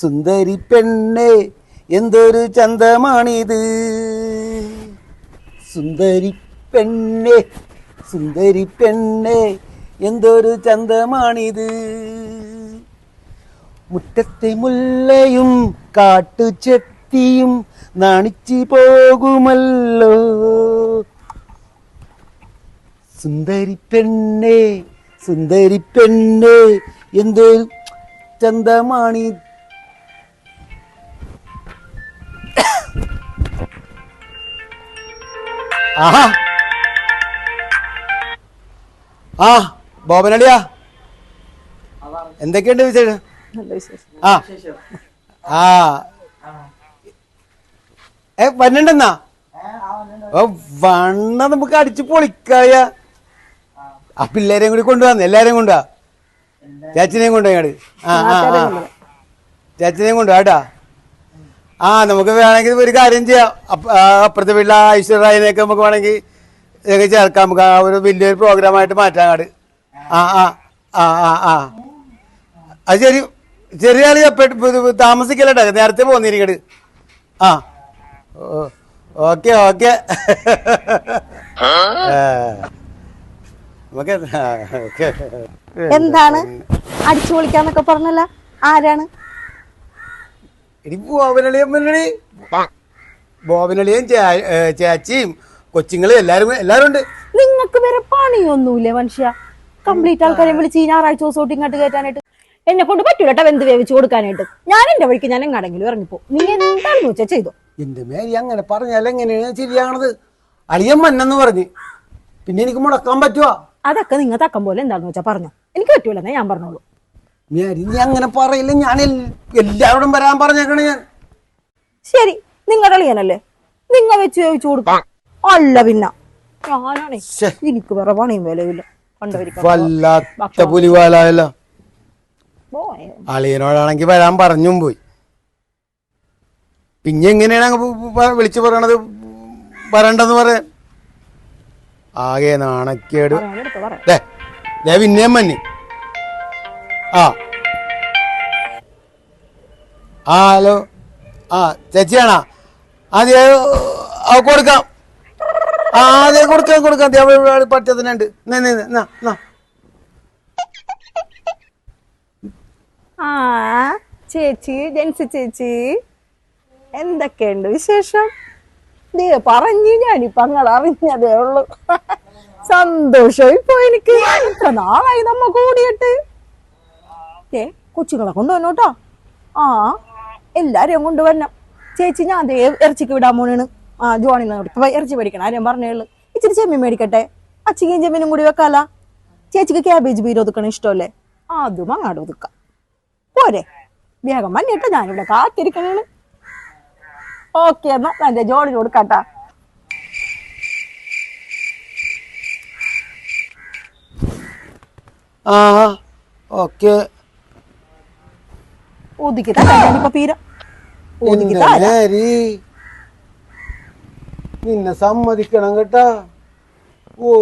സുന്ദരി പെണ്ണേ എന്തൊരു ചന്തമാണിത്? സുന്ദരി പെണ്ണേ സുന്ദരി പെണ്ണേ എന്തൊരു ചന്തമാണിത്? മുറ്റത്തെ മുല്ലയും കാട്ടുചെത്തിയും നാണിച്ചു പോകുമല്ലോ. സുന്ദരി പെണ്ണേ സുന്ദരി പെണ്ണേ എന്ത് ചന്തമാണി? ആഹാ. ആ ബോബനടിയാ എന്തൊക്കെയുണ്ട് വിശേഷം? ആ. ആ. ഏ വന്നിണ്ടെന്നാ? ഓ വണ്ണ നമുക്ക് അടിച്ചു പൊളിക്കായ ആ പിള്ളേരെയും കൂടി കൊണ്ടുവന്ന് എല്ലാരെയും കൊണ്ടുവാ. ചേച്ചിനെയും കൊണ്ടുവാ ഇങ്ങോട്ട് ആ ആ ആ. ചേച്ചിനെയും കൊണ്ടുവാ കേട്ടാ. ആ നമുക്ക് വേണമെങ്കിൽ ഒരു കാര്യം ചെയ്യാം. അപ്പുറത്തെ വീട്ടിലെ ഐശ്വര്യായനെയൊക്കെ നമുക്ക് വേണമെങ്കിൽ ഇതൊക്കെ ചേർക്കാം. നമുക്ക് ആ ഒരു വലിയൊരു പ്രോഗ്രാമായിട്ട് മാറ്റാം അങ്ങോട്ട് ആ ആ ആ ആ ആ. അത് ശരി. ചെറിയ ആൾ എപ്പോഴും താമസിക്കലട്ടെ. നേരത്തെ പോന്നിരിക്കട് ആ. Okay okay. നമുക്ക് എന്താണ്? അടിച്ചു പൊളിക്കാന്നൊക്കെ പറഞ്ഞല്ല. ആരാണ്? ഇനി ബോബനളിയും മുന്നണി ചേച്ചിയും കൊച്ചുങ്ങളും എല്ലാരും എല്ലാരും ഉണ്ട്. നിങ്ങൾക്ക് വരെ പണിയൊന്നുമില്ലേ മനുഷ്യ? കംപ്ലീറ്റ് ആൾക്കാരെ വിളിച്ച് ഈ ഞായറാഴ്ച ദിവസം ഇങ്ങോട്ട് കയറ്റാനായിട്ട്. എന്നെ കൊണ്ട് പറ്റൂല കേട്ടോ വെന്ത് വേവിച്ചു കൊടുക്കാനായിട്ട്. ഞാൻ എന്റെ വഴിക്ക് ഞാൻ എങ്ങാടെങ്കിലും ഇറങ്ങിപ്പോ. നീ എന്താണെന്ന് വെച്ചാൽ ചെയ്തോ. എന്റെ മേരി അങ്ങനെ പറഞ്ഞാൽ എങ്ങനെയാണ് ശരിയാണത് അളിയൻ മന്നെന്ന് പറഞ്ഞ്. പിന്നെ എനിക്ക് മുടക്കാൻ പറ്റുവാ? അതൊക്കെ നിങ്ങൾ തക്കം പോലെ എന്താണെന്ന് വെച്ചാൽ പറഞ്ഞു. എനിക്ക് പറ്റൂലെന്നേ ഞാൻ പറഞ്ഞോളൂ. നീ അങ്ങനെ പറയില്ല ഞാൻ എല്ലാവരോടും വരാൻ പറഞ്ഞേക്കണേ ഞാൻ. ശരി നിങ്ങളുടെ അളിയനല്ലേ? നിങ്ങൾ വെച്ച് ചോദിച്ചു കൊടുക്കാം. അല്ല പിന്നെ. ഞാനാണേ. എനിക്ക് വേറെ പണിയും വിലയില്ല. വല്ലാത്ത പുലിവാലായല്ലോ. അളിയനോടാണെങ്കിൽ വരാൻ പറഞ്ഞും പോയി. പിന്നെ എങ്ങനെയാണ് അങ്ങ് പ- പ- വിളിച്ചു പറയണത്? വരണ്ടെന്ന് പറയാൻ. ആകെ നാണക്കേട്. ദേ, പിന്നെയും മന്നി. ആ. ആ ഹലോ. ആ ചേച്ചിയാണാ? അതെ കൊടുക്കാം. ആ അതെ കൊടുക്കാം കൊടുക്കാം. പറ്റത്തിനുണ്ട്. ആ ചേച്ചി ജൻസി ചേച്ചി. എന്തൊക്കെയുണ്ട് വിശേഷം? ദേ പറഞ്ഞു ഞാനിപ്പോ അങ്ങനെ അറിഞ്ഞതേ ഉള്ളു. സന്തോഷം ഇപ്പൊ എനിക്ക്. ഇത്ര നാളായി നമ്മ കൂടിയിട്ട്. ഏ കൊച്ചുങ്ങളെ കൊണ്ടുവന്നോട്ടോ ആ എല്ലാരെയും കൊണ്ടുവരണം. ചേച്ചി ഞാൻ അതേ ഇറച്ചിക്ക് വിടാൻ പോണേണ്. ആ ജോണി ഇപ്പൊ ഇറച്ചി മേടിക്കണം ആരെയും പറഞ്ഞേൾ ഇച്ചിരി ചെമ്മീൻ മേടിക്കട്ടെ. അച്ചിക്കും ചെമ്മീനും കൂടി വെക്കാല. ചേച്ചിക്ക് ക്യാബേജ് ബീര് ഒതുക്കണം ഇഷ്ടമല്ലേ? അതും അങ്ങാട് ഒതുക്കാം. പോരെ. വേഗം മഞ്ഞിട്ട് ഞാനിവിടെ കാത്തിരിക്കണേണ്. ഓക്കെ എന്നാ എന്റെ ജോണിന് കൊടുക്കാട്ടാ. ആ ഓക്കെ. ഒതുക്കി തരാം ഞാനിപ്പോ പീര. ഒതുക്കി എന്റെ തരാം മേരി നിന്നെ സമ്മതിക്കണം കേട്ടാ. ഓ.